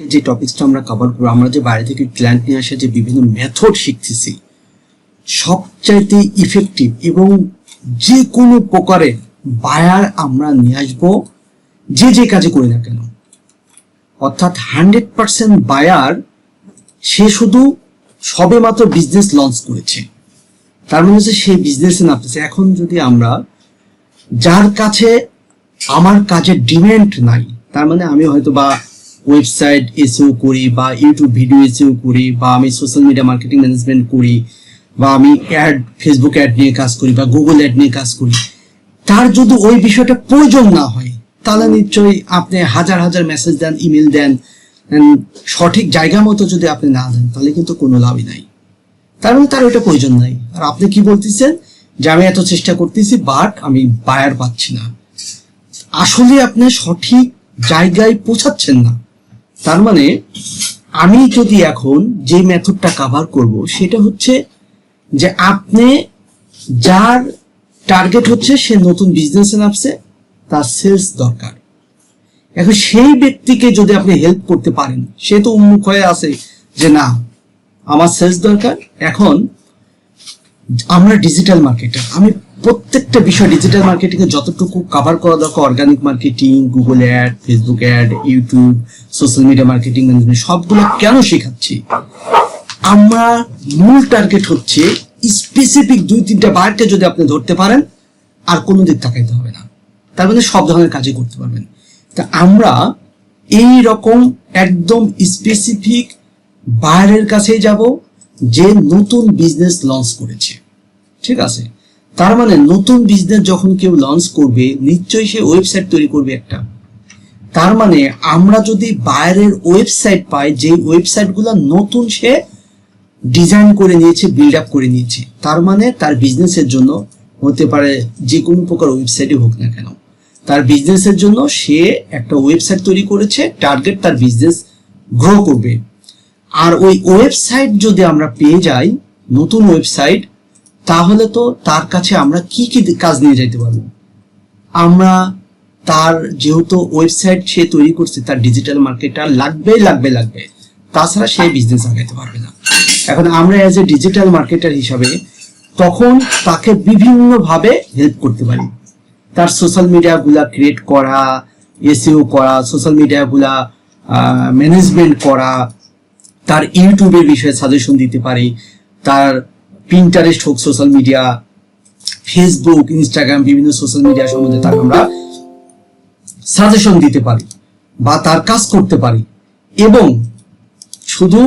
যে টপিকসটা আমরা কভার করব, আমরা যে বাইরে থেকে ক্লায়েন্ট নিয়ে আসা যে বিভিন্ন মেথড শিখতেছি, সবচাইতে ইফেক্টিভ এবং যে কোনো প্রকারের বায়ার আমরা নিয়ে আসব, যে যে কাজে করি না কেন। অর্থাৎ হান্ড্রেড পার্সেন্ট বায়ার সে শুধু সবে মাত্র বিজনেস লঞ্চ করেছে। তার মানে হচ্ছে সেই বিজনেসে নামতেছে। এখন যদি আমরা যার কাছে আমার কাজের ডিমান্ড নাই, তার মানে আমি হয়তো বা ওয়েবসাইট এসিও করি বা ইউটিউব ভিডিও এসিও করি বা আমি সোশ্যাল মিডিয়া মার্কেটিং ম্যানেজমেন্ট করি বা আমি অ্যাড ফেসবুক অ্যাড নিয়ে কাজ করি বা গুগল অ্যাড নিয়ে কাজ করি, তার যদি ওই বিষয়টা প্রয়োজন না হয়, তাহলে নিশ্চয়ই আপনি হাজার হাজার মেসেজ দেন ইমেল দেন সঠিক জায়গা মতো যদি আপনি না দেন, তাহলে কিন্তু কোনো লাভই নাই। তার মানে তার ওইটা প্রয়োজন নাই। আর আপনি কি বলতেছেন? যে আমি এত চেষ্টা করতেছি বাট আমি বায়ার পাচ্ছি না। আসলে আপনি সঠিক জায়গায় পৌঁছাচ্ছেন না। তার মানে আমি যদি এখন যে মেথডটা কাভার করব, সেটা হচ্ছে যে আপনি যার টার্গেট হচ্ছে সে নতুন বিজনেসে নামছে, তার সেলস দরকার। এখন সেই ব্যক্তিকে যদি আপনি হেল্প করতে পারেন, সে তো উন্মুখ হয়ে আছে যে না, আমার সেলস দরকার। এখন আমরা ডিজিটাল মার্কেটার আমি প্রত্যেকটা বিষয় ডিজিটাল মার্কেটিং এ যতটুকু কভার করা দরকার organic marketing Google ad Facebook ad YouTube social media marketing management সবগুলো কেন শেখাচ্ছি? আমরা মূল টার্গেট হচ্ছে স্পেসিফিক দুই তিনটা বারকে যদি আপনি ধরতে পারেন, আর কোনো দিক তাকাইতে হবে না। তার মানে সব ধরনের কাজই করতে পারবেন। তা আমরা এই রকম একদম স্পেসিফিক বাইরের কাছেই যাব, যে নতুন বিজনেস লঞ্চ করেছে। ঠিক আছে? তার মানে নতুন বিজনেস যখন কেউ লঞ্চ করবে, নিশ্চয়ই সে ওয়েবসাইট তৈরি করবে একটা। তার মানে আমরা যদি বাইরের ওয়েবসাইট পাই যে ওয়েবসাইটগুলো নতুন সে ডিজাইন করে নিয়েছে বিল্ড আপ করে নিয়েছে, তার মানে তার বিজনেসের জন্য হতে পারে যে কোনো প্রকার ওয়েবসাইটই হোক না কেন। তার বিজনেসের জন্য সে একটা ওয়েবসাইট তৈরি করেছে টার্গেট তার বিজনেস গ্রো করবে। আর ওই ওয়েবসাইট যদি আমরা পেয়ে যাই, নতুন ওয়েবসাইট তাহলে তো তার কাছে আমরা কি কি কাজ নিয়ে যাইতে পারব? আমরা তার যেহেতু ওয়েবসাইট সে তৈরি করছে, তার ডিজিটাল মার্কেটার লাগবে লাগবে লাগবে। তাছাড়া সে বিজনেস আগাইতে পারবে না। এখন আমরা অ্যাজ এ ডিজিটাল মার্কেটার হিসাবে তখন তাকে বিভিন্নভাবে হেল্প করতে পারি। তার সোশ্যাল মিডিয়া গুলা ক্রিয়েট করা এসিও করা সোশ্যাল মিডিয়া গুলা ম্যানেজমেন্ট করা, তার ইউটিউবের বিষয়ে সাজেশন দিতে পারি, তার পিন্টারেস্ট হোক সোশ্যাল মিডিয়া ফেসবুক ইনস্টাগ্রাম বিভিন্ন সোশ্যাল মিডিয়া সম্বন্ধে তার আমরা সাজেশন দিতে পারি বা তার কাজ করতে পারি। এবং শুধু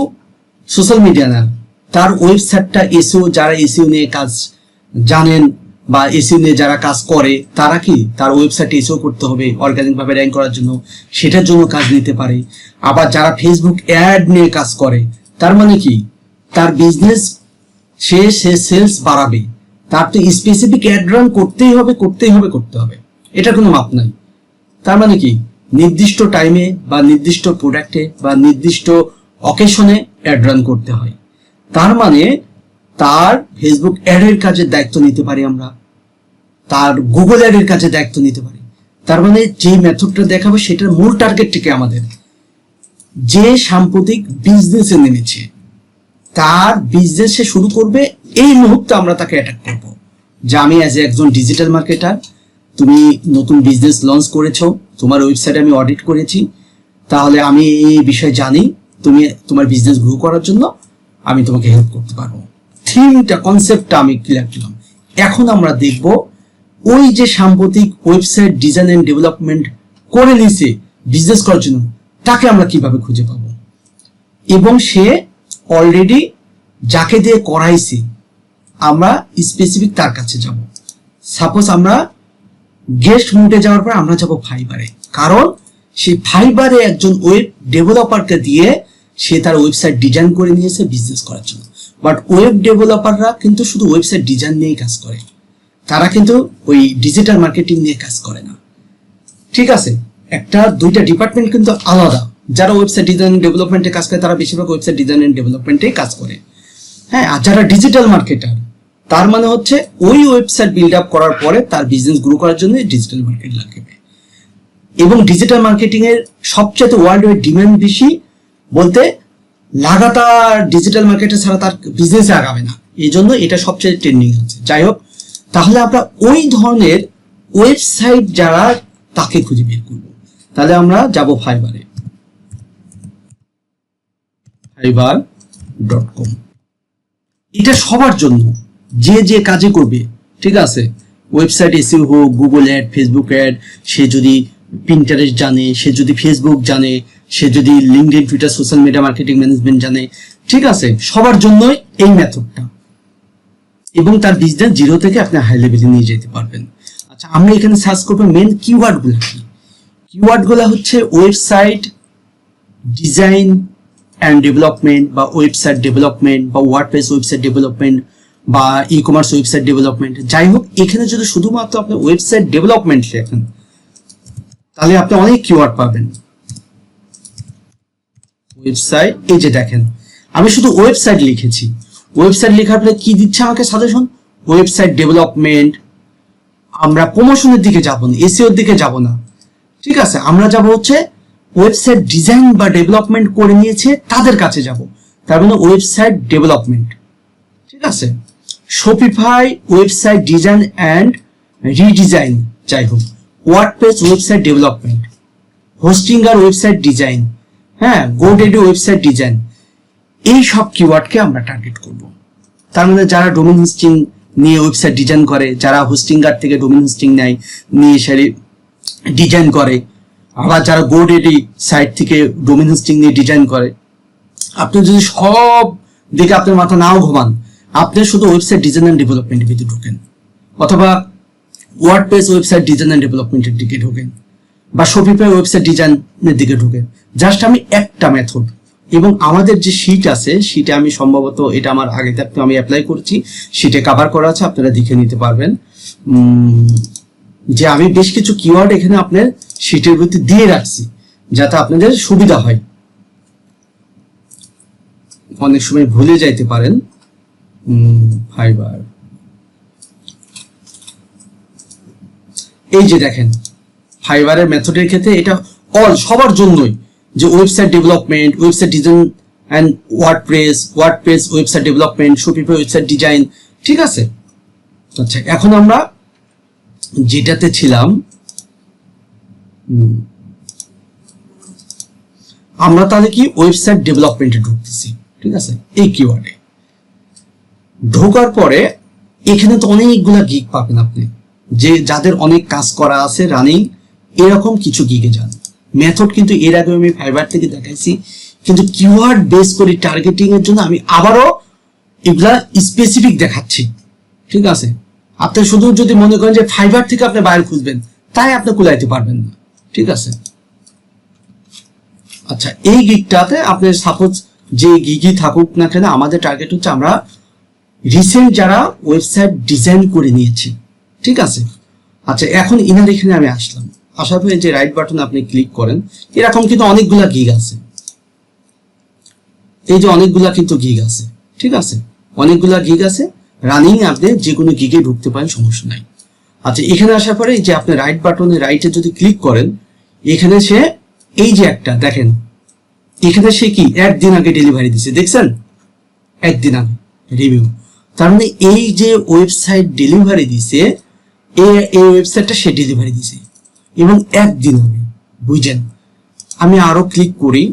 সোশ্যাল মিডিয়া না, তার ওয়েবসাইটটা এসিও যারা এসিও নিয়ে কাজ জানেন বা এসিও নিয়ে যারা কাজ করে, তারা কি তার ওয়েবসাইটে এসিও করতে হবে অর্গানিক ভাবে র্যাঙ্ক করার জন্য, সেটার জন্য কাজ নিতে পারে। আবার যারা ফেসবুক অ্যাড নিয়ে কাজ করে, তার মানে কি? তার বিজনেস সে সে সেলস বাড়াবে তার তো স্পেসিফিক অ্যাড রান করতেই হবে করতেই হবে, করতে হবে। এটা কোনো মাপ নাই। তার মানে কি? নির্দিষ্ট টাইমে বা নির্দিষ্ট প্রোডাক্টে বা নির্দিষ্ট অকেশনে অ্যাড রান করতে হয়। তার মানে তার ফেসবুক অ্যাডের কাজের দায়িত্ব নিতে পারি আমরা। তার গুগল অ্যাডের কাজে দায়িত্ব নিতে পারি। তার মানে যে মেথডটা দেখাবো, সেটার মূল টার্গেট থেকে আমাদের? যে সাম্প্রতিক বিজনেসে নেমেছে। তার বিজনেসে শুরু করবে, এই মুহূর্তে আমরা তাকে অ্যাটাক করব। যে আমি অ্যাজ এ একজন ডিজিটাল মার্কেটার তুমি নতুন বিজনেস লঞ্চ করেছ, তোমার ওয়েবসাইটে আমি অডিট করেছি, তাহলে আমি এই বিষয়ে জানি, তুমি তোমার বিজনেস গ্রো করার জন্য আমি তোমাকে হেল্প করতে পারব। থিমটা কনসেপ্টটা আমি ক্লিয়ার করলাম। এখন আমরা দেখব, ওই যে সাম্প্রতিক ওয়েবসাইট ডিজাইন অ্যান্ড ডেভেলপমেন্ট করে নিছে বিজনেস করার জন্য, তাকে আমরা কীভাবে খুঁজে পাবো? এবং সে অলরেডি যাকে দিয়ে করাইছে, আমরা স্পেসিফিক তার কাছে যাব। সাপোজ আমরা গেস্ট মুডে যাওয়ার পর আমরা যাব ফাইবারে কারণ সেই ফাইবারে একজন ওয়েব ডেভেলপারকে দিয়ে সে তার ওয়েবসাইট ডিজাইন করে নিয়েছে বিজনেস করার জন্য। বাট ওয়েব ডেভেলপাররা কিন্তু শুধু ওয়েবসাইট ডিজাইন নিয়েই কাজ করে। তারা কিন্তু ওই ডিজিটাল মার্কেটিং নিয়ে কাজ করে না। ঠিক আছে? একটা, দুইটা ডিপার্টমেন্ট কিন্তু আলাদা। যারা ওয়েবসাইট ডিজাইন ডেভেলপমেন্টে কাজ করে, তারা বেশিরভাগ ওয়েবসাইট ডিজাইন এন্ড ডেভেলপমেন্টেই কাজ করে। হ্যাঁ আর যারা ডিজিটাল মার্কেটার তার মানে হচ্ছে ওই ওয়েবসাইট বিল্ড আপ করার পরে তার বিজনেস গ্রো করার জন্য ডিজিটাল মার্কেট লাগবে। এবং ডিজিটাল মার্কেটিং এর সবচেয়ে ওয়ার্ল্ড ওয়াইড ডিমান্ড বেশি বলতে লাগাতার ডিজিটাল মার্কেটে ছাড়া তার বিজনেসে আগাবে না। এই জন্য এটা সবচেয়ে ট্রেন্ডিং আছে যাই হোক, তাহলে আমরা ওই ধরনের ওয়েবসাইট যারা তাকে খুঁজে বের করব। তাহলে আমরা যাব ফাইবারে ফাইবার ডট কম এটা সবার জন্য। যে যে কাজে করবে, ঠিক আছে? ওয়েবসাইট এসিও হোক গুগল অ্যাড ফেসবুক অ্যাড সে যদি পিন্টারেস্ট জানে, সে যদি ফেসবুক জানে, সে যদি LinkedIn Twitter social media marketing management জানে, ঠিক আছে? সবার জন্যই এই মেথডটা এবং তার বিজনেস জিরো থেকে আপনি হাই লেভেলে নিয়ে যেতে পারবেন। আচ্ছা আমরা এখানে সার্চ করব মেন কিওয়ার্ডগুলো কি? কিওয়ার্ডগুলো হচ্ছে ওয়েবসাইট ডিজাইন অ্যান্ড ডেভেলপমেন্ট বা ওয়েবসাইট ডেভেলপমেন্ট বা ওয়ার্ডপ্রেস ওয়েবসাইট ডেভেলপমেন্ট বা ই কমার্স ওয়েবসাইট ডেভেলপমেন্ট যাই হোক, এখানে যদি শুধুমাত্র আপনি ওয়েবসাইট ডেভেলপমেন্ট লেখেন, তাহলে আপনি অনেক কিওয়ার্ড পাবেন। ওয়েবসাইট এই যে দেখেন, আমি শুধু ওয়েবসাইট লিখেছি। ওয়েবসাইট লেখার পরে কি দিচ্ছে আমাকে সাজেশন ওয়েবসাইট ডেভেলপমেন্ট আমরা প্রমোশনের দিকে যাব না এসিওর দিকে যাব না। ঠিক আছে, আমরা যাব হচ্ছে ওয়েবসাইট ডিজাইন বা ডেভেলপমেন্ট করে নিয়েছে, তাদের কাছে যাব। তার মানে ওয়েবসাইট ডেভেলপমেন্ট ঠিক আছে? Shopify website design and redesign যাই হোক। ওয়ার্ডপ্রেস ওয়েবসাইট ডেভেলপমেন্ট হোস্টিং আর ওয়েবসাইট ডিজাইন হ্যাঁ গোডেডি ওয়েবসাইট ডিজাইন এই সব কিওয়ার্ডকে আমরা টার্গেট করব। তার মানে যারা ডোমেন হোস্টিং নিয়ে ওয়েবসাইট ডিজাইন করে, যারা হোস্টিংগার থেকে ডোমেন হোস্টিং নেয়, নিয়ে সে ডিজাইন করে আবার যারা গোডেডি সাইট থেকে ডোমেন হোস্টিং নিয়ে ডিজাইন করে, আপনি যদি সব দিকে আপনার মাথা নাও ঘুমান, আপনি শুধু ওয়েবসাইট ডিজাইন অ্যান্ড ডেভেলপমেন্টের ভিতরে ঢোকেন। অথবা ওয়ার্ডপ্রেস ওয়েবসাইট ডিজাইন অ্যান্ড ডেভেলপমেন্টের দিকে ঢোকেন, বা শপিফাই ওয়েবসাইট ডিজাইনের দিকে ঢোকেন। জাস্ট আমি একটা মেথড এবং আমাদের যে শিট আছে শিটে আমি সম্ভবত এটা আমার আগে থাকতে আমি অ্যাপ্লাই করছি শিটে কভার করা আছে, আপনারা দেখে নিতে পারবেন। যে আমি বেশ কিছু কিওয়ার্ড এখানে আপনার শিটের ভিতরে দিয়ে রাখছি, যাতে আপনাদের সুবিধা হয়। অনেক সময় ভুলে যাইতে পারেন। ফাইবার। এই যে দেখেন, ফাইবারের মেথডের ক্ষেত্রে এটা অল সবার জন্যই যে website development website design and WordPress WordPress website development Shopify website design ঠিক আছে? আচ্ছা এখন আমরা যেটাতে ছিলাম আমরা তাহলে কি ওয়েবসাইট ডেভেলপমেন্টে ঢুকতেছি, ঠিক আছে? এই কিওয়ার্ডে ঢোকার পরে এখানে তো অনেকগুলা গিগ পাবেন আপনি, যে যাদের অনেক কাজ করা আছে রানিং এরকম কিছু গিগে যান। মেথড কিন্তু এর আগে আমি ফাইবার থেকে দেখাইছি, কিন্তু কিওয়ার্ড বেস করে টার্গেটিং এর জন্য আমি আবারও এগুলা স্পেসিফিক দেখাচ্ছি, ঠিক আছে? আপনি শুধু যদি মনে করেন যে ফাইবার থেকে আপনি বাইরে খুঁজবেন, তাই আপনি কুলাইতে পারবেন না। ঠিক আছে? আচ্ছা এই গিগটাতে আপনি সাপোজ যে গিগই থাকুক না কেন, আমাদের টার্গেট হচ্ছে আমরা রিসেন্ট যারা ওয়েবসাইট ডিজাইন করে নিয়েছে। ঠিক আছে? আচ্ছা এখন ইনার এখানে আমি আসলাম। আসার পরে যে রাইট বাটন আপনি ক্লিক করেন, এরকম কিন্তু অনেকগুলা গিগ আছে। এই যে অনেকগুলা কিন্তু গিগ আছে। ঠিক আছে? অনেকগুলা গিগ আছে। রানিং আপনি যে কোনো গিগে ঢুকতে পারেন, সমস্যা নাই। আচ্ছা এখানে আসার পরে যে আপনি রাইট বাটনে রাইটে যদি ক্লিক করেন, এখানে সে এই যে একটা, দেখেন, এখানে সে কি? একদিন আগে ডেলিভারি দিছে, দেখছেন? একদিন আগে রিভিউ তার মানে এই যে ওয়েবসাইট ডেলিভারি দিছে এই ওয়েবসাইটটা সে ডেলিভারি দিছে। এবং একদিন আগে, বুঝছেন? আমি আরও ক্লিক করি,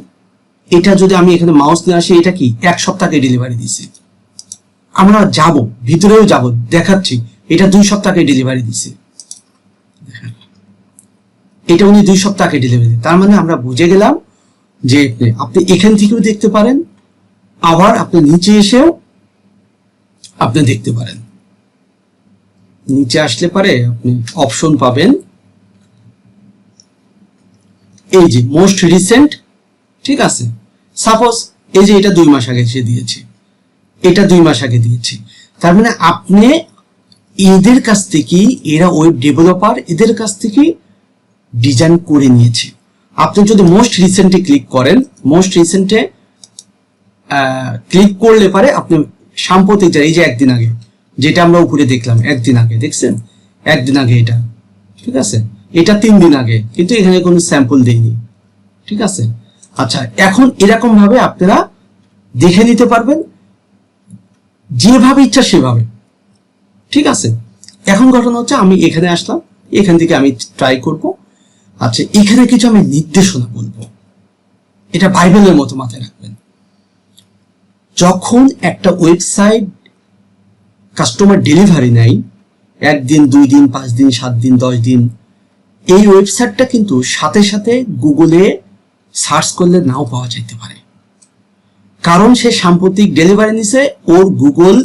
এটা যদি আমি এখানে মাউস নিয়ে আসি, এটা কি? এক সপ্তাহ ডেলিভারি দিছে। আমরা যাব, ভিতরেও যাব, দেখাচ্ছি। এটা দুই সপ্তাহ ডেলিভারি দিছে। এটা উনি দুই সপ্তাহ ডেলিভারি তার মানে আমরা বুঝে গেলাম যে আপনি এখান থেকেও দেখতে পারেন, আবার আপনি নিচে এসেও আপনি দেখতে পারেন। নিচে আসলে পারে আপনি অপশন পাবেন। এই যে মোস্ট রিসেন্ট ঠিক আছে? সাপোজ এই যে এটা দুই মাস আগে সে দিয়েছে। এটা দুই মাস আগে দিয়েছি। তার মানে আপনি এদের কাছ থেকে, এরা ওয়েব ডেভেলপার এদের কাছ থেকে ডিজাইন করে নিয়েছে। আপনি যদি মোস্ট রিসেন্টে ক্লিক করেন মোস্ট রিসেন্টে ক্লিক করলে পারে আপনি সাম্প্রতিক যা- এই যে একদিন আগে, যেটা আমরা উপরে দেখলাম, একদিন আগে, দেখছেন? একদিন আগে এটা, ঠিক আছে? এটা তিন দিন আগে, কিন্তু এখানে কোনো স্যাম্পল দেয়নি, ঠিক আছে? আচ্ছা এখন এরকম ভাবে আপনারা দেখে নিতে পারবেন যেভাবে ইচ্ছা সেভাবে। ঠিক আছে? এখন ঘটনা হচ্ছে আমি এখানে আসলাম, এখান থেকে আমি ট্রাই করব। আচ্ছা এখানে কিছু আমি নির্দেশনা বলব। এটা বাইবেলের মতো মাথায় রাখবেন। যখন একটা ওয়েবসাইট কাস্টমার ডেলিভারি নেয়, একদিন, দুই দিন, পাঁচ দিন, সাত দিন, দশ দিন, এই ওয়েবসাইটটা কিন্তু সাথে সাথে গুগলে সার্চ করলে নাও পাওয়া যেতে পারে। কারণ সে সাম্প্রতিক ডেলিভারি নিছে, ওর গুগল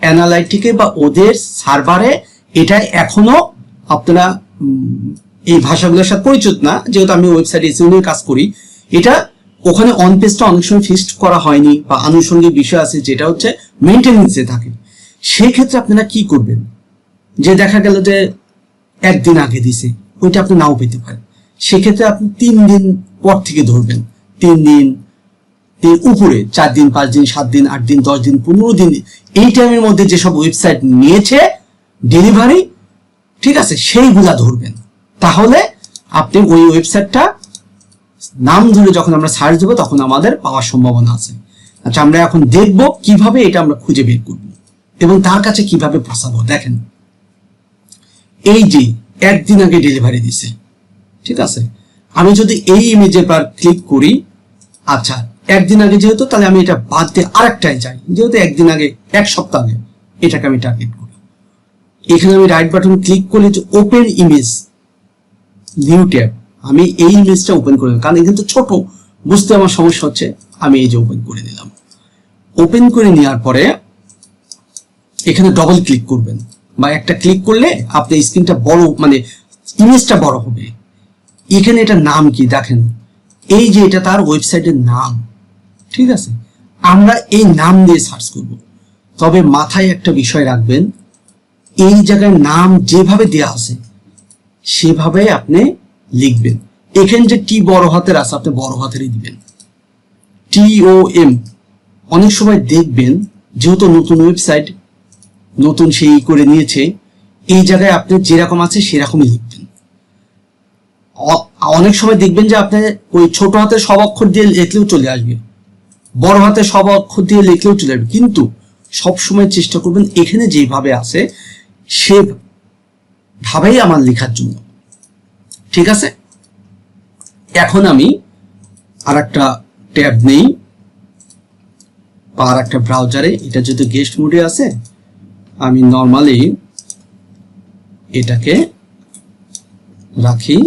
অ্যানালাইটিকে বা ওদের সার্ভারে এটা এখনও আপনারা এই ভাষাগুলোর সাথে পরিচিত না। যেহেতু আমি ওয়েবসাইট এসিও নিয়ে কাজ করি, এটা ওখানে অন পেজটা অনেক সময় ফিক্সড করা হয়নি বা আনুষঙ্গিক বিষয় আছে যেটা হচ্ছে মেনটেন্যান্সে থাকে। সেক্ষেত্রে আপনারা কি করবেন? যে দেখা গেল যে একদিন আগে দিছে, ওইটা আপনি নাও পেতে পারেন। সেক্ষেত্রে আপনি তিন দিন পর থেকে ধরবেন। তিন দিন উপরে চার দিন, পাঁচ দিন, সাত দিন, আট দিন, দশ দিন, পনেরো দিন, এই টাইমের মধ্যে যেসব ওয়েবসাইট নিয়েছে ডেলিভারি ঠিক আছে সেইগুলা ধরবেন। তাহলে আপনি ওই ওয়েবসাইটটা নাম ধরে যখন আমরা সার্চ দেবো, তখন আমাদের পাওয়ার সম্ভাবনা আছে। আচ্ছা আমরা এখন দেখব কীভাবে এটা আমরা খুঁজে বের করব এবং তার কাছে কীভাবে পৌঁছাবো। দেখেন, এই যে একদিন আগে ডেলিভারি দিছে, ঠিক আছে? আমি যদি এই ইমেজের পর ক্লিক করি আচ্ছা একদিন আগে যেহেতু, তাহলে আমি এটা বাদ দিয়ে আরেকটায় চাই যেহেতু একদিন আগে, এক সপ্তাহ আগে এটাকে আমি টার্গেট করি। এখানে আমি রাইট বাটন ক্লিক করলে যে ওপেন ইমেজ নিউ ট্যাব আমি এই ইমেজটা ওপেন করে কারণ এখানে তো ছোট, বুঝতে আমার সমস্যা হচ্ছে, আমি এই যে ওপেন করে দিলাম। ওপেন করে নেওয়ার পরে এখানে ডবল ক্লিক করবেন। বা একটা ক্লিক করলে আপনার স্ক্রিনটা বড় মানে ইমেজটা বড় হবে। এখানে এটা নাম কি? দেখেন, এই যে এটা তার ওয়েবসাইটের নাম। ঠিক আছে? আমরা এই নাম দিয়ে সার্চ করব। তবে মাথায় একটা বিষয় রাখবেন, এই জায়গায় নাম যেভাবে দেয়া আছে, সেভাবে আপনি লিখবেন। এখানে যে টি বড় হাতের আছে, আপনি বড় হাতেরই দিবেন। টি ও এম অনেক সময় দেখবেন, যেহেতু নতুন ওয়েবসাইট নতুন সেই করে নিয়েছে, এই জায়গায় আপনি যেরকম আছে সেরকমই লিখবেন। অনেক সময় দেখবেন যে আপনি ওই ছোট হাতের সব অক্ষর দিয়ে লিখলেও চলে আসবে। বড় হাতে সব অক্ষর দিয়ে লিখলেও চলে আসবে কিন্তু সবসময় চেষ্টা করবেন এখানে যেভাবে আছে, সে ভাবেই আমার লেখার জন্য। ঠিক আছে? এখন আমি আর একটা ট্যাব নেই বা আর একটা ব্রাউজারে। এটা যেহেতু গেস্ট মোডে আছে, আমি নর্মালি এটাকে রাখি।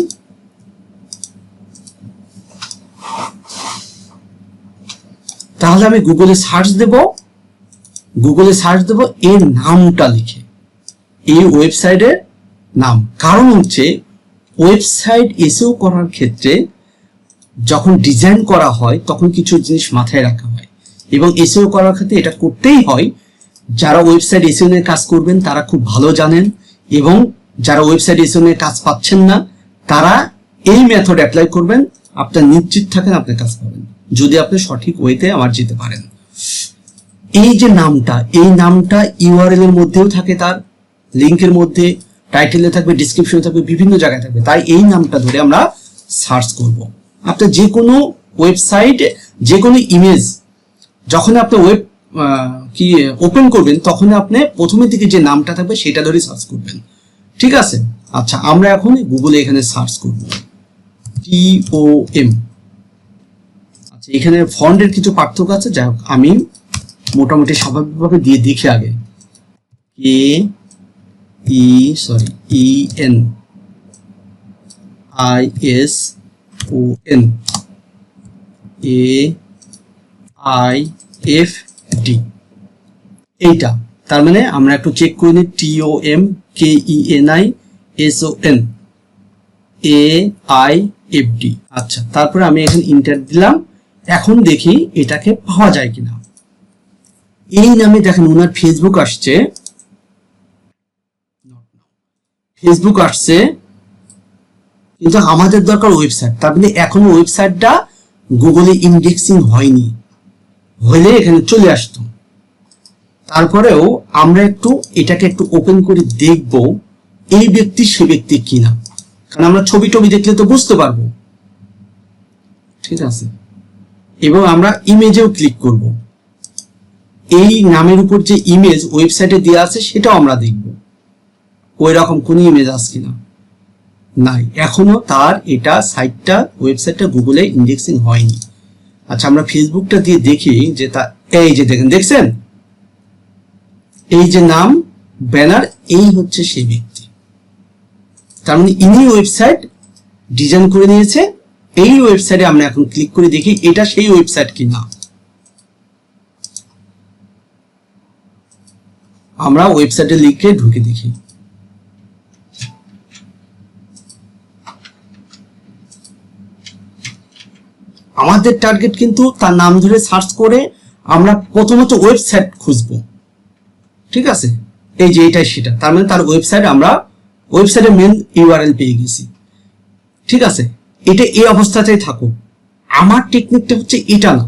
তাহলে আমি গুগলে সার্চ দেব। গুগলে সার্চ দেব এর নামটা লিখে। এই ওয়েবসাইটের নাম। কারণ হচ্ছে ওয়েবসাইট এসেও করার ক্ষেত্রে যখন ডিজাইন করা হয়, তখন কিছু জিনিস মাথায় রাখা হয়। এবং এসেও করার ক্ষেত্রে এটা করতেই হয়, যারা ওয়েবসাইট এসিও নিয়ে কাজ করবেন, তারা খুব ভালো জানেন এবং যারা ওয়েবসাইট এসিও নিয়ে কাজ পাচ্ছেন না, তারা এই মেথড অ্যাপ্লাই করবেন। আপনার নিশ্চিত থাকেন, আপনি কাজ পাবেন। যদি আপনি সঠিক ওয়েতে আমার যেতে পারেন। এই যে নামটা, এই নামটা ইউআরএল এর মধ্যেও থাকে তার লিংকের মধ্যে টাইটেলে থাকবে ডিসক্রিপশনে থাকবে, বিভিন্ন জায়গায় থাকবে। তাই এই নামটা ধরে আমরা সার্চ করব। আপনার যে কোনো ওয়েবসাইট যে কোনো ইমেজ যখন আপনি ওয়েব কি ওপেন করবেন তখন আপনি প্রথমের দিকে যে নামটা থাকবে, সেটা ধরে সার্চ করবেন। ঠিক আছে? আচ্ছা আমরা এখন গুগলে এখানে সার্চ করব। ও এম আচ্ছা এখানে ফন্টের কিছু পার্থক্য আছে, যাই হোক, আমি মোটামুটি স্বাভাবিকভাবে দিয়ে দেখি আগে। K, E sorry E, N. I, S, O, N. A, I, F, D. এইটা। তার মানে আমরা একটু চেক করে নিই, T, O, M, K, E, N, I, S, O, N. A, I, F, D. আচ্ছা তারপরে আমি এখানে ইন্টার দিলাম। এখন দেখি এটাকে পাওয়া যায় কিনা। এই নামে দেখেন ওনার ফেসবুক আসছে। ফেসবুক আসছে। কিন্তু আমাদের দরকার ওয়েবসাইট তার মানে এখনও ওয়েবসাইটটা গুগলে ইন্ডেক্সিং হয়নি। হলে এখানে চলে আসতো। তারপরেও আমরা একটু এটাকে একটু ওপেন করে দেখব এই ব্যক্তি সে ব্যক্তি কিনা। কারণ আমরা ছবি টবি দেখলে তো বুঝতে পারব। ঠিক আছে? এবং আমরা ইমেজেও ক্লিক করব। এই নামের উপর যে ইমেজ ওয়েবসাইটে দেওয়া আছে, সেটাও আমরা দেখব। ওই রকম কোন ইমেজ আছে কিনা? নাই। এখনও তার এটা সাইটটা ওয়েবসাইটটা গুগলে ইন্ডেক্সিং হয়নি। আচ্ছা আমরা ফেসবুকটা দিয়ে দেখি যে তা, এই যে দেখেন, দেখছেন? এই যে নাম ব্যানার এই হচ্ছে সেই ব্যক্তি। তার মানে ইনি ওয়েবসাইট ডিজাইন করে নিয়েছে এই ওয়েবসাইটে আমরা এখন ক্লিক করে দেখি এটা সেই ওয়েবসাইট কিনা। আমরা ওয়েবসাইটে লিখে ঢুকে দেখি। আমাদের টার্গেট কিন্তু তার নাম ধরে সার্চ করে আমরা প্রথমত ওয়েবসাইট খুঁজবো। ঠিক আছে? এই যে এটাই সেটা। তার মানে তার ওয়েবসাইট আমরা ওয়েবসাইটের মেন ইউআরএল পেয়ে গেছি। ঠিক আছে? এটা এই অবস্থাতেই থাকুক। আমার টেকনিকটা হচ্ছে এটা না।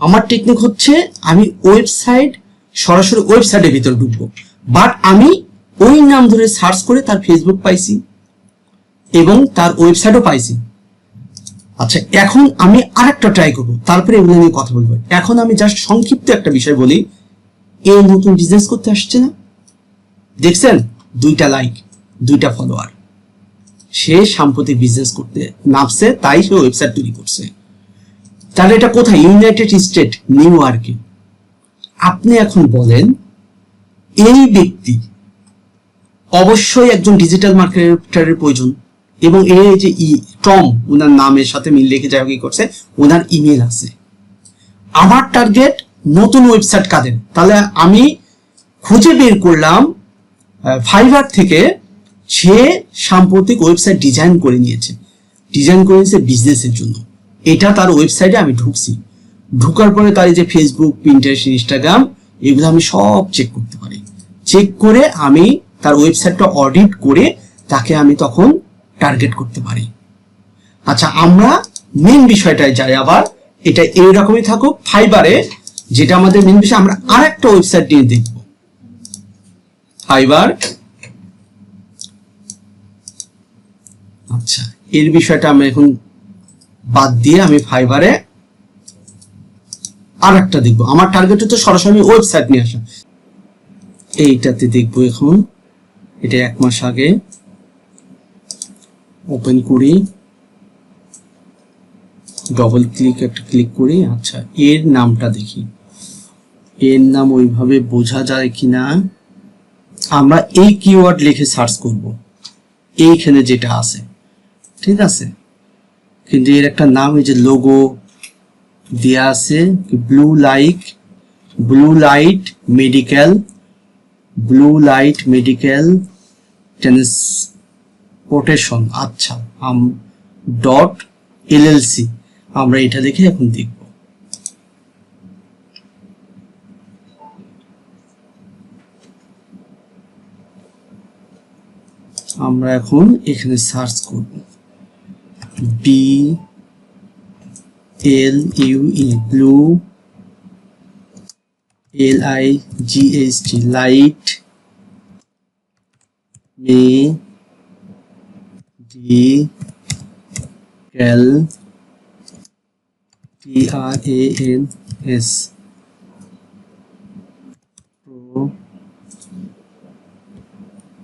আমার টেকনিক হচ্ছে আমি ওয়েবসাইট সরাসরি ওয়েবসাইটের ভিতরে ঢুকবো। বাট আমি ওই নাম ধরে সার্চ করে তার ফেসবুক পাইছি এবং তার ওয়েবসাইটও পাইছি। আচ্ছা এখন আমি আরেকটা ট্রাই করব। তারপরে এগুলো নিয়ে কথা বলব। এখন আমি জাস্ট সংক্ষিপ্ত একটা বিষয় বলি। এ নতুন বিজনেস করতে আসছে না। দেখছেন? দুইটা লাইক দুইটা ফলোয়ার সে সাম্প্রতিক বিজনেস করতে নামছে, তাই সে ওয়েবসাইট তৈরি করছে। তাহলে এটা কোথায়? ইউনাইটেড স্টেট নিউ ইয়র্কে আপনি এখন বলেন, এই ব্যক্তি অবশ্যই একজন ডিজিটাল মার্কেটারের প্রয়োজন। এবং এই যে ই টম ওনার নামের সাথে মিল রেখে যাই কি করছে ওনার ইমেল আছে। আমার টার্গেট নতুন ওয়েবসাইট কাদের? তাহলে আমি খুঁজে বের করলাম ফাইবার থেকে সে সাম্প্রতিক ওয়েবসাইট ডিজাইন করে নিয়েছে। ডিজাইন করে নিয়েছে বিজনেসের জন্য। এটা তার ওয়েবসাইটে আমি ঢুকছি। ঢুকার পরে তার এই যে ফেসবুক পিন্টারেস্ট ইনস্টাগ্রাম এগুলো আমি সব চেক করতে পারি। চেক করে আমি তার ওয়েবসাইটটা অডিট করে তাকে আমি তখন টার্গেট করতে পারি। আচ্ছা আমরা মেন বিষয়টায় যাই আবার। এটা এইরকমই থাকুক ফাইবারে যেটা আমাদের মেন বিষয়, আমরা আরেকটা ওয়েবসাইট নিয়ে দেখব। ফাইবার আচ্ছা এর বিষয়টা আমি এখন বাদ দিয়ে আমি ফাইবারে আর একটা দেখব। আমার টার্গেট হচ্ছে সরাসরি ওয়েবসাইট নিয়ে আসা। এইটাতে দেখব এখন। এটা এক মাস আগে ওপেন করি। ডবল ক্লিক একটা ক্লিক করি। আচ্ছা এর নামটা দেখি। এর নাম ওইভাবে বোঝা যায় কিনা? আমরা এই কিওয়ার্ড লিখে সার্চ করব। এইখানে যেটা আছে। ঠিক আছে? কিন্তু এর একটা নাম এই যে লোগো দেয়া আছে blue light blue light medical blue light medical transportation আচ্ছা আম ডট এলএলসি আমরা এটা দেখে এখন দেখব। আমরা এখন এখানে সার্চ করব। B L U E blue L I G H T light May D L T R A N S. Pro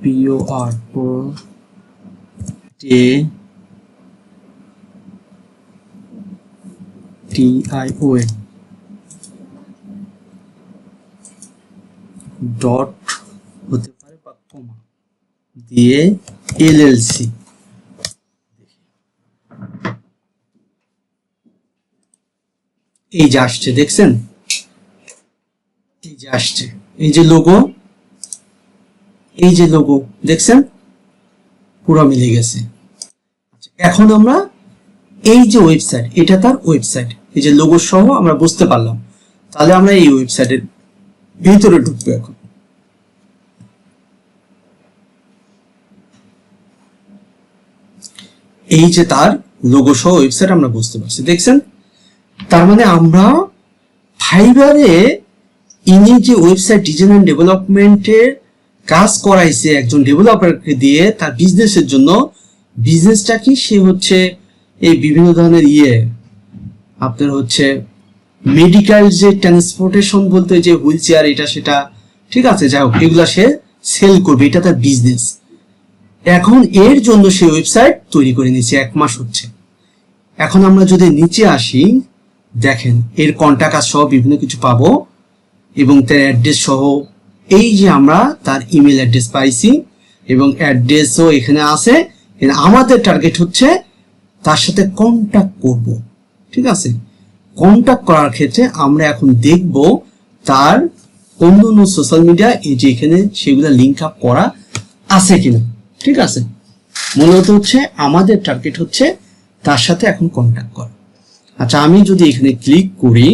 P O R Pro T T I O N dot হতে পারে বা কমা দিয়ে LLC এই যে আসছে দেখছেন? এই যে আসছে। এই যে লোগো এই যে লোগো দেখছেন? পুরো মিলে গেছে। আচ্ছা, এখন আমরা এই যে ওয়েবসাইট এটা তার ওয়েবসাইট এই যে লোগো সহ আমরা বুঝতে পারলাম। তাহলে আমরা এই ওয়েবসাইটের ভিতরে ঢুকবো এখন। এই যে তার লোগো সহ ওয়েবসাইট আমরা বুঝতে পারছি, দেখছেন? তার মানে আমরা ফাইবারে ইনি যে ওয়েবসাইট ডিজাইন অ্যান্ড ডেভেলপমেন্টের কাজ করাইছে একজন ডেভেলপারকে দিয়ে তার বিজনেসের জন্য বিজনেসটা কি? সে হচ্ছে এই বিভিন্ন ধরনের ইয়ে আপনার হচ্ছে মেডিকেল যে ট্রান্সপোর্টেশন বলতে যে হুইল চেয়ার এটা সেটা, ঠিক আছে, যাই হোক, এগুলা সে সেল করবে, এটা তার বিজনেস এখন এর জন্য সে ওয়েবসাইট তৈরি করে নিয়েছে, এক মাস হচ্ছে। এখন আমরা যদি নিচে আসি, দেখেন, এর কন্ট্যাক্ট সহ বিভিন্ন কিছু পাবো, এবং তার অ্যাড্রেস সহ, এই যে আমরা তার ইমেল অ্যাড্রেস পাইছি, এবং অ্যাড্রেসও এখানে আছে আমাদের টার্গেট হচ্ছে তার সাথে কন্ট্যাক্ট করব। ঠিক আছে? কন্ট্যাক্ট করার ক্ষেত্রে আমরা এখন দেখব তার অন্য অন্য সোশ্যাল মিডিয়া এই যে এখানে সেগুলো লিঙ্ক আপ করা আছে কিনা। ঠিক আছে? মূলত হচ্ছে আমাদের টার্গেট হচ্ছে তার সাথে এখন কন্ট্যাক্ট করা। আচ্ছা আমি যদি এখানে ক্লিক করি,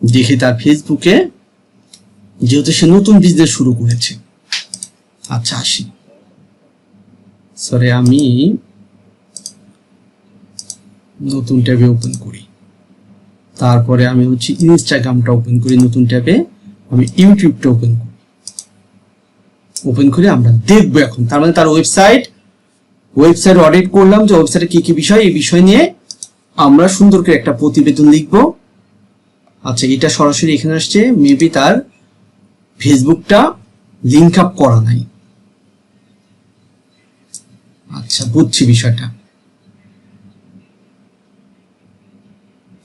দেখি তার ফেসবুকে যেহেতু সে নতুন বিজনেস শুরু করেছে। আচ্ছা আসি। সরি আমি নতুন ট্যাবে ওপেন করি। তারপরে আমি হচ্ছে ইনস্টাগ্রামটা ওপেন করি নতুন ট্যাবে। আমি ইউটিউবটা ওপেন করি। ওপেন করে আমরা দেখব এখন। তার মানে তার ওয়েবসাইট ওয়েবসাইট অডিট করলাম যে ওয়েবসাইটে কি কি বিষয়, এই বিষয় নিয়ে আমরা সুন্দর করে একটা প্রতিবেদন লিখব। আচ্ছা এটা সরাসরি এখানে আসছে। মেবি তার ফেসবুকটা লিঙ্ক আপ করা নাই। আচ্ছা বুঝছি বিষয়টা।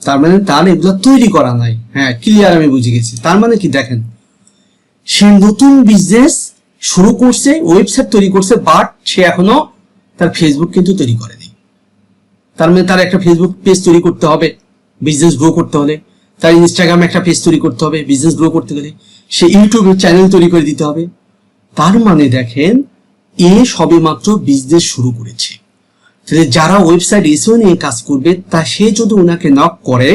তার মানে তার এগুলো তৈরি করা নাই। হ্যাঁ ক্লিয়ার আমি বুঝে গেছি। তার মানে কি দেখেন, সে নতুন বিজনেস শুরু করছে ওয়েবসাইট তৈরি করছে বাট সে এখনও তার ফেসবুক কিন্তু তৈরি করেনি। তার মানে তার একটা ফেসবুক পেজ তৈরি করতে হবে বিজনেস গ্রো করতে হলে। তার ইনস্টাগ্রামে একটা পেজ তৈরি করতে হবে বিজনেস গ্রো করতে গেলে সে ইউটিউবে চ্যানেল তৈরি করে দিতে হবে। তার মানে দেখেন, এ সবে মাত্র বিজনেস শুরু করেছে। যারা ওয়েবসাইট এসিও নিয়ে কাজ করবে, তা সে যদি ওনাকে নক করে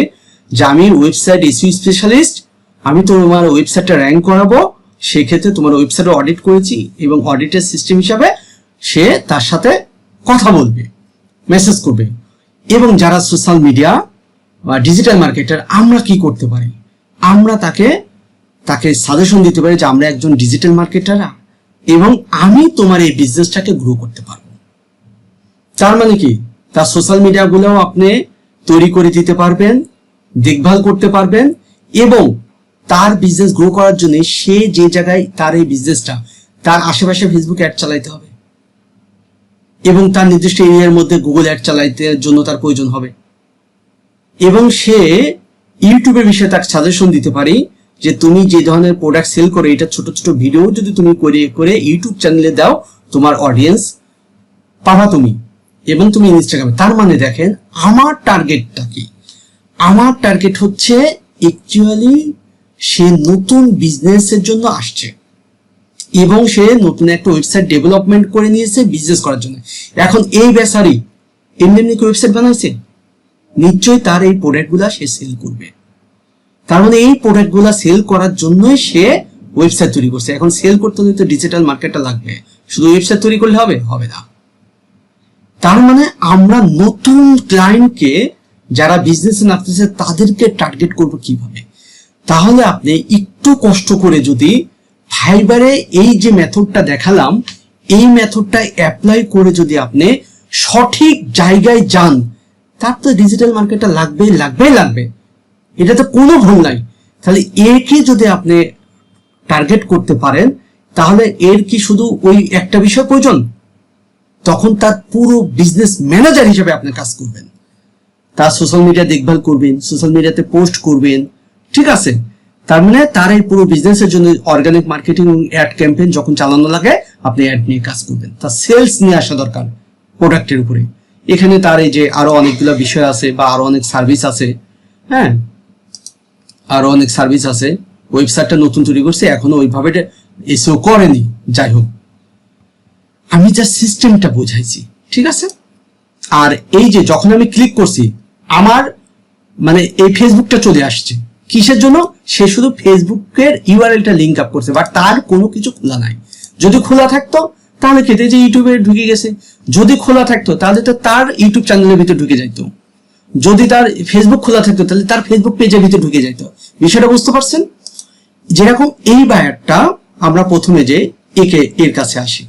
যে আমি ওয়েবসাইট এসিও স্পেশালিস্ট আমি তোমার ওয়েবসাইটটা র্যাঙ্ক করাবো, সেক্ষেত্রে তোমার ওয়েবসাইটে অডিট করেছি এবং অডিটের সিস্টেম হিসাবে সে তার সাথে কথা বলবে মেসেজ করবে। এবং যারা সোশ্যাল মিডিয়া বা ডিজিটাল মার্কেটার আমরা কি করতে পারি? আমরা তাকে তাকে সাজেশন দিতে পারি যে আমরা একজন ডিজিটাল মার্কেটার এবং আমি তোমার এই বিজনেসটাকে গ্রো করতে পারব। তার মানে কি? তার সোশ্যাল মিডিয়াগুলোও আপনি তৈরি করে দিতে পারবেন, দেখভাল করতে পারবেন এবং তার বিজনেস গ্রো করার জন্য সে যে জায়গায় তার এই বিজনেসটা তার আশেপাশে ফেসবুক অ্যাড চালাইতে হবে এবং তার নির্দিষ্ট এরিয়ার মধ্যে গুগল অ্যাড চালাইতে জন্য তার প্রয়োজন হবে এবং সে ইউটিউবের বিষয়ে তাকে সাজেশন দিতে পারি যে তুমি যে ধরনের প্রোডাক্ট সেল করো, এটা ছোট ছোট ভিডিও যদি তুমি করে করে ইউটিউব চ্যানেলে দাও, তোমার অডিয়েন্স পাবা তুমি। এবং তুমি ইনস্টাগ্রামে তার মানে দেখেন, আমার টার্গেটটা কি? আমার টার্গেট হচ্ছে অ্যাকচুয়ালি সে নতুন বিজনেসের জন্য আসছে। এবং সে নতুন একটা ওয়েবসাইট ডেভেলপমেন্ট করে নিয়েছে বিজনেস করার জন্য। এখন এই বেসারি এমনি এমনি ওয়েবসাইট বানাইছে? নিশ্চয়ই তার এই প্রোডাক্টগুলা সে সেল করবে। তার মানে এই প্রোডাক্টগুলা সেল করার জন্যই সে ওয়েবসাইট তৈরি করছে। এখন সেল করতে হলে তো ডিজিটাল মার্কেটটা লাগবে। শুধু ওয়েবসাইট তৈরি করলে হবে? হবে না। তার মানে আমরা নতুন ক্লায়েন্টকে যারা বিজনেসে নামতেছে, তাদেরকে টার্গেট করব কীভাবে? তাহলে আপনি একটু কষ্ট করে যদি ফাইবারে এই যে মেথডটা দেখালাম, এই মেথডটা অ্যাপ্লাই করে যদি আপনি সঠিক জায়গায় যান, তার তো ডিজিটাল মার্কেটটা লাগবে লাগবে লাগবে। এটাতে কোনো ভুল নাই। তাহলে একে যদি আপনি টার্গেট করতে পারেন, তাহলে এর কি শুধু ওই একটা বিষয় প্রয়োজন? তখন তার পুরো বিজনেস ম্যানেজার হিসেবে আপনি কাজ করবেন। তার সোশ্যাল মিডিয়া দেখভাল করবেন সোশ্যাল মিডিয়াতে পোস্ট করবেন, ঠিক আছে? তার মানে তার এই পুরো বিজনেসের জন্য অর্গানিক মার্কেটিং অ্যাড ক্যাম্পেইন যখন চালানো লাগে, আপনি অ্যাড নিয়ে কাজ করবেন। তার সেলস নিয়ে আসা দরকার প্রোডাক্টের উপরে। এখানে তার এই যে আরও অনেকগুলো বিষয় আছে বা আরও অনেক সার্ভিস আছে হ্যাঁ? আরও অনেক সার্ভিস আছে। ওয়েবসাইটটা নতুন তৈরি করছে, এখনও ওইভাবে এসেও করেনি। যাই হোক। আমি যা সিস্টেমটা বোঝাইছি, ঠিক আছে? আর এই যে যখন আমি ক্লিক করছি, আমার মানে এই ফেসবুকটা চলে আসছে। কিসের জন্য? সে শুধু ফেসবুকের ইউআরএলটা লিঙ্ক আপ করছে বাট তার কোনো কিছু খোলা নাই। যদি খোলা থাকতো, তাহলে কেটে যে ইউটিউবে ঢুকে গেছে? যদি খোলা থাকতো, তাহলে তো তার ইউটিউব চ্যানেলের ভিতরে ঢুকে যাইতো। যদি তার ফেসবুক খোলা থাকতো, তাহলে তার ফেসবুক পেজের ভিতরে ঢুকে যাইতো। বিষয়টা বুঝতে পারছেন? যেরকম এই বায়ারটা আমরা প্রথমে যে একে এর কাছে আসি।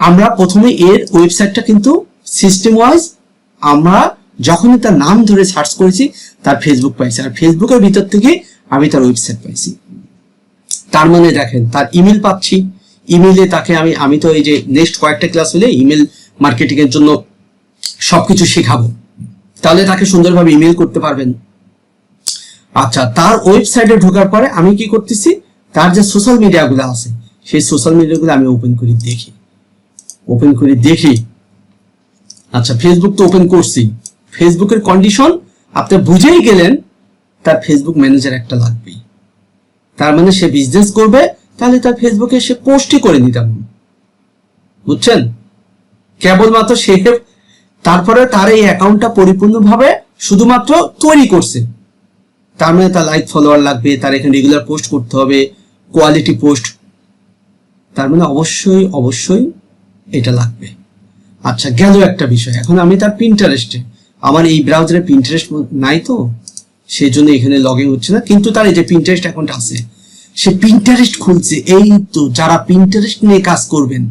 আমরা প্রথমে এর ওয়েবসাইটটা কিন্তু সিস্টেম ওয়াইজ আমরা যখনই তার নাম ধরে সার্চ করেছি, তার ফেসবুক পাইছি। আর ফেসবুকের ভিতর থেকে আমি তার ওয়েবসাইট পাইছি। তার মানে দেখেন, তার ইমেল পাচ্ছি। ইমেলে তাকে আমি আমি তো এই যে নেক্সট কয়েকটা ক্লাস হলে ইমেল মার্কেটিং এর জন্য সবকিছু শেখাবো। তাহলে তাকে সুন্দরভাবে ইমেল করতে পারবেন। আচ্ছা তার ওয়েবসাইটে ঢোকার পরে আমি কি করতেছি? তার যে সোশ্যাল মিডিয়াগুলো আছে, সেই সোশ্যাল মিডিয়াগুলো আমি ওপেন করে দেখি। ওপেন করে দেখি। আচ্ছা ফেসবুক তো ওপেন করছি। ফেসবুকের কন্ডিশন আপনি বুঝেই গেলেন, তার ফেসবুক ম্যানেজার একটা লাগবেই। তার মানে সে বিজনেস করবে, তাহলে তার ফেসবুকে সে পোস্টই করে নিতাম বুঝছেন? কেবলমাত্র সে তারপরে তার এই অ্যাকাউন্টটা পরিপূর্ণভাবে শুধুমাত্র তৈরি করছে। তার মানে তার লাইক ফলোয়ার লাগবে, তার এখানে রেগুলার পোস্ট করতে হবে কোয়ালিটি পোস্ট তার মানে অবশ্যই অবশ্যই এটা লাগবে। আচ্ছা গেল একটা বিষয়। এখন আমি তার প্রিন্টারেস্টে আমার এই ব্রাউজারে প্রিন্টারেস্ট নাই তো, সেই জন্য এখানে লগ ইন হচ্ছে না। কিন্তু তার এই যে প্রিন্টারেস্ট অ্যাকাউন্ট আছে, সে প্রিন্টারেস্ট খুলছে। এই তো, যারা প্রিন্টারেস্ট নিয়ে কাজ করবেন,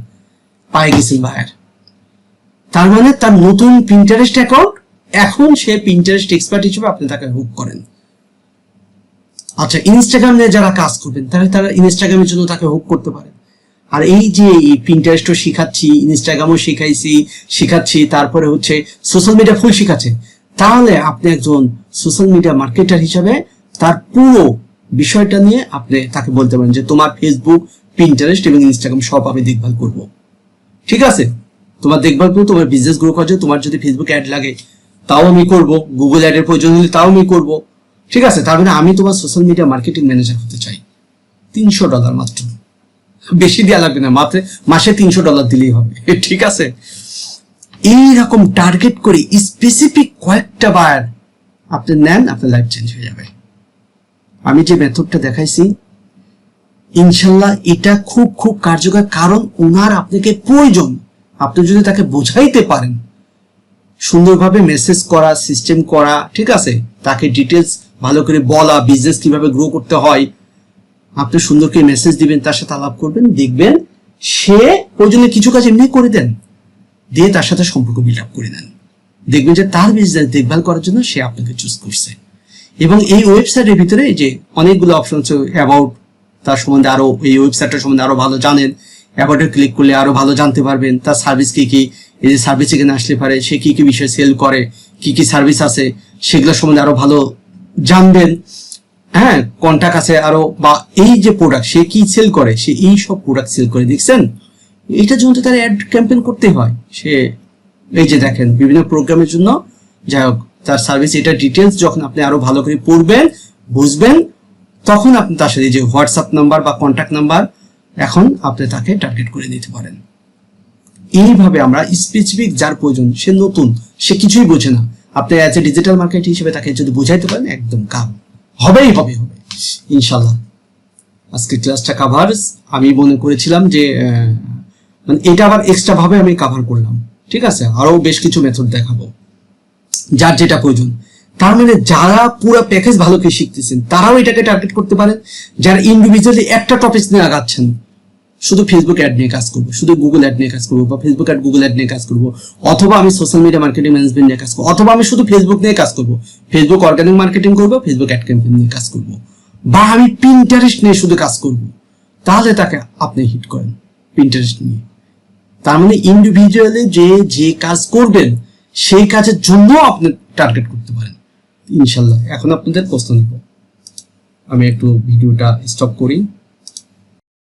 পায়ে গেছেন ভাইয়ার। তার মানে তার নতুন প্রিন্টারেস্ট অ্যাকাউন্ট এখন সে প্রিন্টারেস্ট এক্সপার্ট হিসেবে আপনি তাকে হুক করেন। আচ্ছা ইনস্টাগ্রাম নিয়ে যারা কাজ করবেন তাহলে তারা ইনস্টাগ্রামের জন্য তাকে হুক করতে পারে। আর এই যে প্রিন্টারেস্টও শিখাচ্ছি ইনস্টাগ্রামও শিখাইছি, শিখাচ্ছি, তারপরে হচ্ছে সোশ্যাল মিডিয়া ফুল শিখাচ্ছে, তাহলে আপনি একজন সোশ্যাল মিডিয়া মার্কেটার হিসাবে তার পুরো বিষয়টা নিয়ে আপনি তাকে বলতে পারেন যে তোমার ফেসবুক প্রিন্টারেস্ট এবং ইনস্টাগ্রাম সব আমি দেখভাল করব। ঠিক আছে? তোমার দেখভাল করব, তোমার বিজনেস গ্রো জন্য তোমার যদি ফেসবুক অ্যাড লাগে, তাও আমি করব। গুগল অ্যাডের প্রয়োজন হলে তাও আমি করব। ঠিক আছে? তার মানে আমি তোমার সোশ্যাল মিডিয়া মার্কেটিং ম্যানেজার হতে চাই। তিনশো ডলার মাত্র। বেশি দেওয়া লাগবে না, মাত্র মাসে তিনশো ডলার দিলেই হবে। ঠিক আছে? এইরকম টার্গেট করে স্পেসিফিক কয়েকটা বার আপনি নেন, আপনার লাইফ চেঞ্জ হয়ে যাবে। আমি যে মেথডটা দেখাইছি, ইনশাল্লাহ এটা খুব খুব কার্যকর, কারণ ওনার আপনাকে প্রয়োজন। আপনি যদি তাকে বোঝাইতে পারেন, সুন্দরভাবে মেসেজ করা সিস্টেম করা, ঠিক আছে? তাকে ডিটেলস ভালো করে বলা বিজনেস কীভাবে গ্রো করতে হয় আপনি সুন্দর করে মেসেজ দিবেন, তার সাথে আলাপ করবেন, দেখবেন সে প্রয়োজনে কিছু কাজ এমনি করে দেন, দিয়ে তার সাথে সম্পর্ক বিল্ড আপ করে দেন। দেখবেন যে তার বিজনেস দেখভাল করার জন্য সে আপনাকে চুজ করছে। এবং এই ওয়েবসাইটের ভিতরে যে অনেকগুলো অপশন আছে অ্যাবাউট তার সম্বন্ধে আরও, এই ওয়েবসাইটটার সম্বন্ধে আরও ভালো জানেন অ্যাবাউটে ক্লিক করলে আরও ভালো জানতে পারবেন, তার সার্ভিস কি কি, এই যে সার্ভিস এখানে আসলে পারে, সে কি কি বিষয় সেল করে, কি কি সার্ভিস আছে সেগুলো সম্বন্ধে আরও ভালো জানবেন। হ্যাঁ কন্ট্যাক্ট আছে আরও, বা এই যে প্রোডাক্ট সে কি সেল করে? সে এই সব প্রোডাক্ট সেল করে, দেখছেন? এটার জন্য তার অ্যাড ক্যাম্পেইন করতে হয়। সে, এই যে দেখেন, বিভিন্ন প্রোগ্রামের জন্য, যাই হোক, তার সার্ভিস এটা ডিটেলস যখন আপনি আরও ভালো করে পড়বেন, বুঝবেন, তখন আপনি তার সাথে যে হোয়াটসঅ্যাপ নাম্বার বা কন্ট্যাক্ট নাম্বার এখন আপনি তাকে টার্গেট করে দিতে পারেন। এইভাবে আমরা স্পেসিফিক যার প্রয়োজন, সে নতুন, সে কিছুই বোঝে না। আপনি অ্যাজ এ ডিজিটাল মার্কেট হিসেবে তাকে যদি বুঝাইতে পারেন, একদম কাম। হবেই হবে হবে ইনশাল্লাহ আজকে ক্লাসটা কাভার আমি মনে করেছিলাম যে মানে এটা আবার এক্সট্রা ভাবে আমি কাভার করলাম। ঠিক আছে? আরও বেশ কিছু মেথড দেখাবো। যার যেটা প্রয়োজন। তার মানে যারা পুরো প্যাকেজ ভালো করে শিখতেছেন, তারাও এটাকে টার্গেট করতে পারেন। যারা ইন্ডিভিজুয়ালি একটা টপিক নিয়ে আগাচ্ছেন শুধু ফেসবুক অ্যাড নিয়ে কাজ করব, শুধু গুগল অ্যাড নিয়ে কাজ করব বা ফেসবুক অ্যাড গুগল অ্যাড নিয়ে কাজ করব, অথবা আমি সোশ্যাল মিডিয়া মার্কেটিং ম্যানেজমেন্ট নিয়ে কাজ করব, অথবা আমি শুধু ফেসবুক নিয়ে কাজ করব ফেসবুক অর্গানিক মার্কেটিং করব ফেসবুক অ্যাড ক্যাম্পেইন নিয়ে কাজ করব, বা আমি পিন্টারেস্ট নিয়ে শুধু কাজ করব, তাহলে তাকে আপনি হিট করেন পিন্টারেস্ট নিয়ে। তার মানে ইন্ডিভিজুয়ালি যে যে কাজ করবেন, সেই কাজের জন্য আপনি টার্গেট করতে পারেন। ইনশাল্লাহ, এখন আপনাদের প্রশ্ন নিব। আমি একটু ভিডিওটা স্টপ করি।